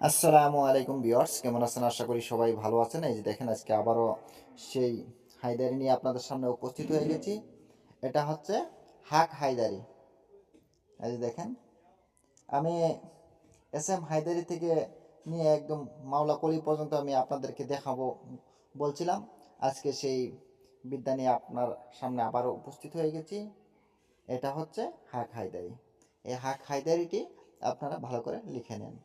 আসসালামু আলাইকুম বিয়ার্স কেমন আছেন? আশা করি সবাই ভালো আছেন। এই যে দেখেন, আজকে আবারও সেই হায়দারি নিয়ে আপনাদের সামনে উপস্থিত হয়ে গেছি। এটা হচ্ছে হাক হায়দারি। এই যে দেখেন, আমি এস এম হায়দারি থেকে নিয়ে একদম মাওলা কলি পর্যন্ত আমি আপনাদেরকে দেখাবো বলছিলাম। আজকে সেই বিদ্যা নিয়ে আপনার সামনে আবারও উপস্থিত হয়ে গেছি। এটা হচ্ছে হাক হায়দারি। এই হাক হায়দারিটি আপনারা ভালো করে লিখে নেন।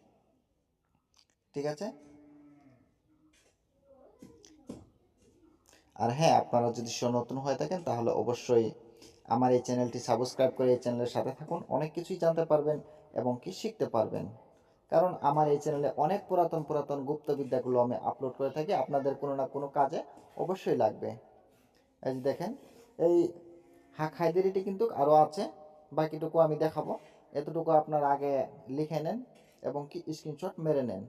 ঠিক আছে? আর হ্যাঁ আপনারা যদি নতুন হয়ে থাকেন, তাহলে অবশ্যই আমার এই চ্যানেলটি সাবস্ক্রাইব করে এই চ্যানেলের সাথে থাকুন। অনেক কিছুই জানতে পারবেন এবং কি শিখতে পারবেন। কারণ আমার এই চ্যানেলে অনেক পুরাতন পুরাতন গুপ্তবিদ্যাগুলো আমি আপলোড করে থাকি। আপনাদের কোনো না কোনো কাজে অবশ্যই লাগবে। এই যে দেখেন, এই হাক হাইদেরিটি কিন্তু আরও আছে। বাকিটুকু আমি দেখাবো। এতটুকু আপনার আগে লিখে নেন এবং কি স্ক্রিনশট মেরে নেন।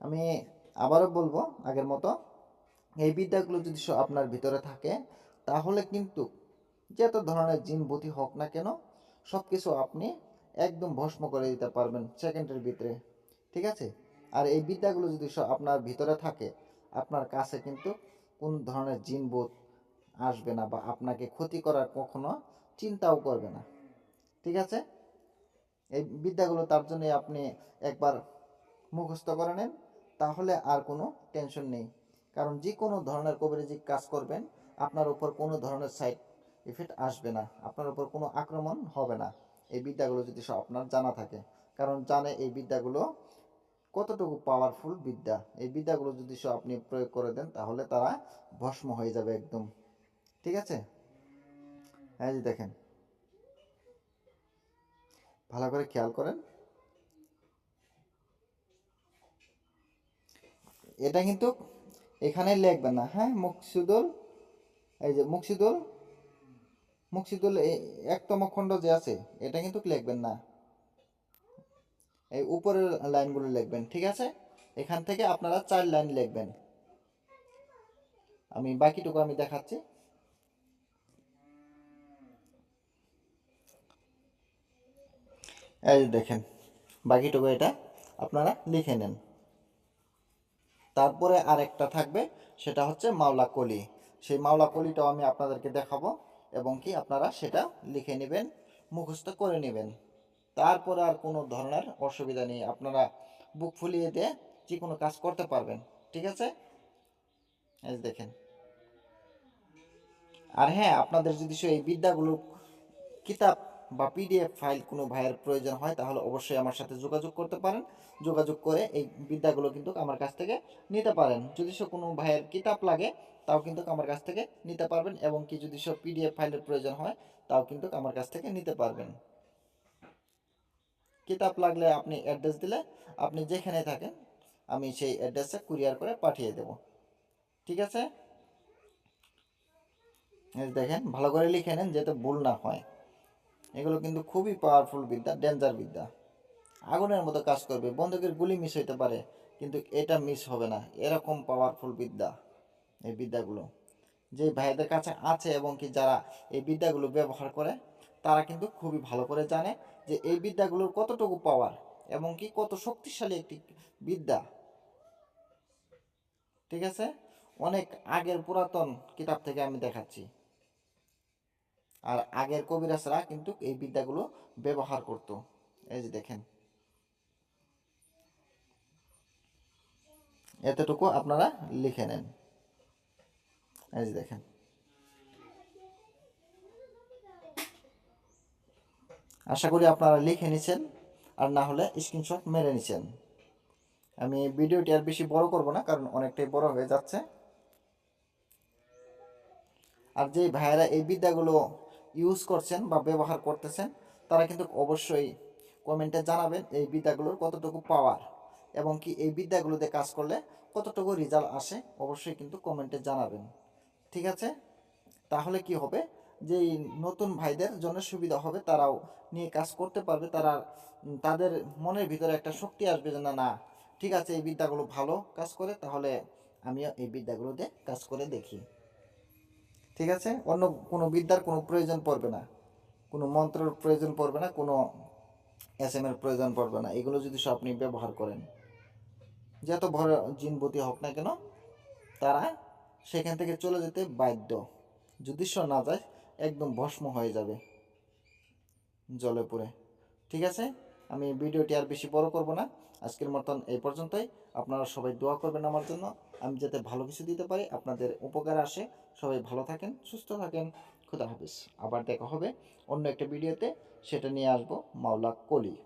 আমি আবারও বলব আগের মতো, এই বিদ্যাগুলো যদি আপনার ভিতরে থাকে, তাহলে কিন্তু যত ধরনের জিন বুদ্ধি হোক না কেন সব কিছু আপনি একদম ভস্ম করে দিতে পারবেন সেকেন্ডের ভিতরে, ঠিক আছে? আর এই বিদ্যাগুলো যদি আপনার ভিতরে থাকে, আপনার কাছে কিন্তু কোন ধরনের জিন বোধ আসবে না বা আপনাকে ক্ষতি করার কখনো চিন্তাও করবে না, ঠিক আছে? এই বিদ্যাগুলো তার জন্য আপনি একবার মুখস্থ করে নেন। তাহলে আর কোনো টেনশন নেই। কারণ যে কোনো ধরনের কবিরাজি কাজ করবেন, আপনার উপর কোনো ধরনের সাইড ইফেক্ট আসবে না। আপনার উপর কোনো আক্রমণ হবে না। এই বিদ্যাগুলো যদি সব আপনার জানা থাকে। কারণ জানে এই বিদ্যাগুলো কতটুকু পাওয়ারফুল বিদ্যা। এই বিদ্যাগুলো যদি সব আপনি প্রয়োগ করে দেন, তাহলে তারা ভস্ম হয়ে যাবে একদম। ঠিক আছে? এই যে দেখেন। ভালো করে খেয়াল করেন। এটা কিন্তু এখানে লিখবেন না হ্যাঁ? মুকসিদুল, এই যে মুকসিদুল মুকসিদুল একতম খণ্ড যে আছে, এটা কিন্তু লিখবেন না। এই উপরের লাইনগুলো লিখবেন, ঠিক আছে? এখান থেকে আপনারা চার লাইন লিখবেন। আমি বাকিটুকু আমি দেখাচ্ছি। এই দেখেন, বাকিটুকু এটা আপনারা লিখে নেন। তারপরে আরেকটা থাকবে, সেটা হচ্ছে মাওলা কলি। সেই মাওলা কলিটাও আমি আপনাদেরকে দেখাবো এবং কি আপনারা সেটা লিখে নেবেন, মুখস্থ করে নেবেন। তারপরে আর কোনো ধরনের অসুবিধা নেই, আপনারা বুক ফুলিয়ে দিয়ে যে কোনো কাজ করতে পারবেন, ঠিক আছে? এই দেখেন। আর হ্যাঁ আপনাদের যদি সে এই বিদ্যাগুলো কিতাব বা পিডিএফ ফাইল কোনো ভাইয়ের প্রয়োজন হয়, তাহলে অবশ্যই আমার সাথে যোগাযোগ করতে পারেন। যোগাযোগ করে এই বিদ্যাগুলো কিন্তু আমার কাছ থেকে নিতে পারেন। যদি সে কোনো ভাইয়ের কিতাব লাগে, তাও কিন্তু আমার কাছ থেকে নিতে পারবেন এবং কি যদি সব পিডিএফ ফাইলের প্রয়োজন হয়, তাও কিন্তু আমার কাছ থেকে নিতে পারবেন। কিতাব লাগলে আপনি অ্যাড্রেস দিলে আপনি যেখানে থাকেন, আমি সেই অ্যাড্রেসে কুরিয়ার করে পাঠিয়ে দেব। ঠিক আছে? দেখেন, ভালো করে লিখে নেন, যাতে ভুল না হয়। এগুলো কিন্তু খুবই পাওয়ারফুল বিদ্যা ডেঞ্জার বিদ্যা। আগুনের মতো কাজ করবে, বন্দুকের গুলি মিস হইতে পারে, কিন্তু এটা মিস হবে না। এরকম পাওয়ারফুল বিদ্যা এই বিদ্যাগুলো। যে ভাইদের কাছে আছে এবং কি যারা এই বিদ্যাগুলো ব্যবহার করে, তারা কিন্তু খুবই ভালো করে জানে যে এই বিদ্যাগুলোর কতটুকু পাওয়ার এবং কি কত শক্তিশালী একটি বিদ্যা। ঠিক আছে? অনেক আগের পুরাতন কিতাব থেকে আমি দেখাচ্ছি। আর আগের কবিরাজরা কিন্তু এই বিদ্যাগুলো ব্যবহার করত। এই যে দেখেন। এতটুকু আপনারা লিখে নেন। এই যে দেখেন। আশা করি আপনারা লিখে নিছেন, আর না হলে স্ক্রিনশট মেরে নিছেন। আমি ভিডিওটি আর বেশি বড় করব না, কারণ অনেকটাই বড় হয়ে যাচ্ছে। আর যেই ভাইয়েরা এই বিদ্যাগুলো ইউজ করছেন বা ব্যবহার করতেছেন, তারা কিন্তু অবশ্যই কমেন্টে জানাবেন এই বিদ্যাগুলোর কতটুকু পাওয়ার এবং কি এই বিদ্যাগুলোতে কাজ করলে কতটুকু রেজাল্ট আসে, অবশ্যই কিন্তু কমেন্টে জানাবেন। ঠিক আছে? তাহলে কি হবে? যে নতুন ভাইদের জন্য সুবিধা হবে, তারাও নিয়ে কাজ করতে পারবে, তারা তাদের মনের ভিতরে একটা শক্তি আসবে যে, না না, ঠিক আছে, এই বিদ্যাগুলো ভালো কাজ করে, তাহলে আমিও এই বিদ্যাগুলোতে কাজ করে দেখি। ঠিক আছে? অন্য কোনো বিদ্যার কোনো প্রয়োজন পড়বে না। কোনো মন্ত্রের প্রয়োজন পড়বে না, কোনো এস এম এর প্রয়োজন পড়বে না। এগুলো যদি সব আপনি ব্যবহার করেন, যত বড় জিনবতী হোক না কেন, তারা সেখান থেকে চলে যেতে বাধ্য। যদি না যায়, একদম ভস্ম হয়ে যাবে জলে পড়ে ঠিক আছে? আমি ভিডিওটি আর বেশি বড় করব না। আজকের মতন এই পর্যন্তই। আপনারা সবাই দোয়া করবেন আমার জন্য। আমি যাতে ভালো কিছু দিতে পারি, আপনাদের উপকার আসে। সবাই ভালো থাকেন, সুস্থ থাকেন। খুদা হাফিজ। আবার দেখা হবে অন্য একটা ভিডিওতে। সেটা নিয়ে আসব মাওলা কলি।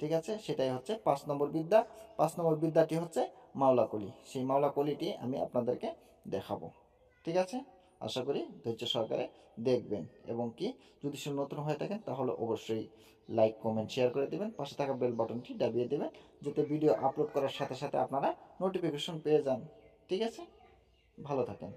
ঠিক আছে? সেটাই হচ্ছে পাঁচ নম্বর বিদ্যা। পাঁচ নম্বর বিদ্যাটি হচ্ছে মাওলা কলি। সেই মাওলা কলিটি আমি আপনাদেরকে দেখাবো। ঠিক আছে? আশা করি ধৈর্য সহকারে দেখবেন। এবং কি যদি সে নতুন হয়ে থাকেন, তাহলে অবশ্যই লাইক কমেন্ট শেয়ার করে দেবেন। পাশে থাকা বেল বাটনটি দাবিয়ে দেবেন, যাতে ভিডিও আপলোড করার সাথে সাথে আপনারা নোটিফিকেশন পেয়ে যান। ঠিক আছে? ভালো থাকেন।